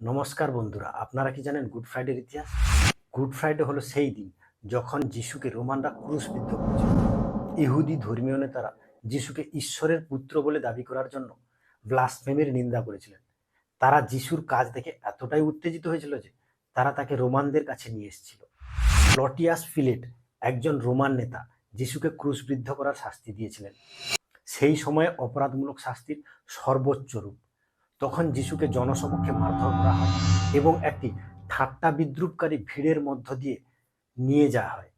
নমস্কার বন্ধুরা, আপনারা কি জানেন গুড ফ্রাইডের ইতিহাস? গুড ফ্রাইডে হলো সেই দিন যখন যিশুকে রোমানরা ক্রুশবিদ্ধ করেছিল। ইহুদি ধর্মীয় নেতারা যিশুকে ঈশ্বরের পুত্র বলে দাবি করার জন্য ব্লাসফেমের নিন্দা করেছিলেন। তারা যিশুর কাজ দেখে এতটাই উত্তেজিত হয়েছিল যে তারা তাকে রোমানদের কাছে নিয়ে এসেছিল। প্লটিয়াস ফিলেট একজন রোমান নেতা যিশুকে ক্রুশবিদ্ধ করার শাস্তি দিয়েছিলেন। সেই সময়ে অপরাধমূলক শাস্তির সর্বোচ্চ রূপ। তখন যিশুকে জনসমক্ষে মারধর করা হয় এবং একটি ঠাট্টা বিদ্রুপকারী ভিড়ের মধ্য দিয়ে নিয়ে যাওয়া হয়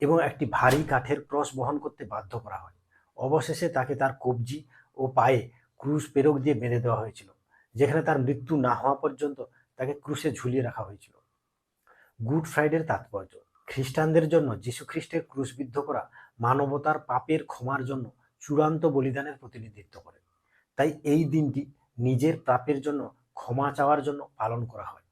এবং একটি ভারী কাঠের ক্রস বহন করতে বাধ্য করা হয়। অবশেষে তাকে তার কবজি ও পায়ে ক্রুশ পেরক দিয়ে বেঁধে দেওয়া হয়েছিল, যেখানে তার মৃত্যু না হওয়া পর্যন্ত তাকে ক্রুশে ঝুলিয়ে রাখা হয়েছিল। গুড ফ্রাইডের তাৎপর্য, খ্রিস্টানদের জন্য যীশু খ্রিস্টের ক্রুশবিদ্ধ করা মানবতার পাপের ক্ষমার জন্য চূড়ান্ত বলিদানের প্রতিনিধিত্ব করে। তাই এই দিনটি নিজের পাপের জন্য, ক্ষমা চাওয়ার জন্য পালন করা হয়।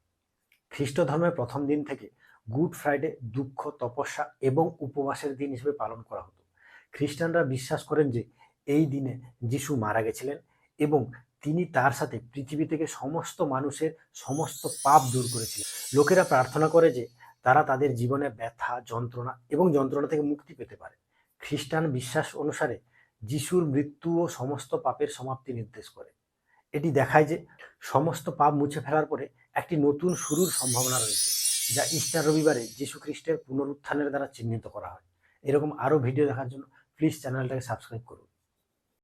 খ্রিস্ট ধর্মের প্রথম দিন থেকে গুড ফ্রাইডে দুঃখ, তপস্যা এবং উপবাসের দিন হিসেবে পালন করা হতো। খ্রিস্টানরা বিশ্বাস করেন যে, এই দিনে যিশু মারা গেছিলেন এবং তিনি তার সাথে পৃথিবী থেকে সমস্ত মানুষের সমস্ত পাপ দূর করেছিলেন। লোকেরা প্রার্থনা করে যে, তারা তাদের জীবনে ব্যথা, যন্ত্রণা এবং যন্ত্রণা থেকে মুক্তি পেতে পারে। খ্রিস্টান বিশ্বাস অনুসারে, যিশুর মৃত্যু ও সমস্ত পাপের সমাপ্তি নির্দেশ করে। এটি দেখায় যে সমস্ত পাপ মুছে ফেলার পরে একটি নতুন শুরুর সম্ভাবনা রয়েছে, যা ইস্টার রবিবারে যীশু খ্রিস্টের পুনরুত্থানের দ্বারা চিহ্নিত করা হয়। এরকম আরও ভিডিও দেখার জন্য প্লিজ চ্যানেলটাকে সাবস্ক্রাইব করুন।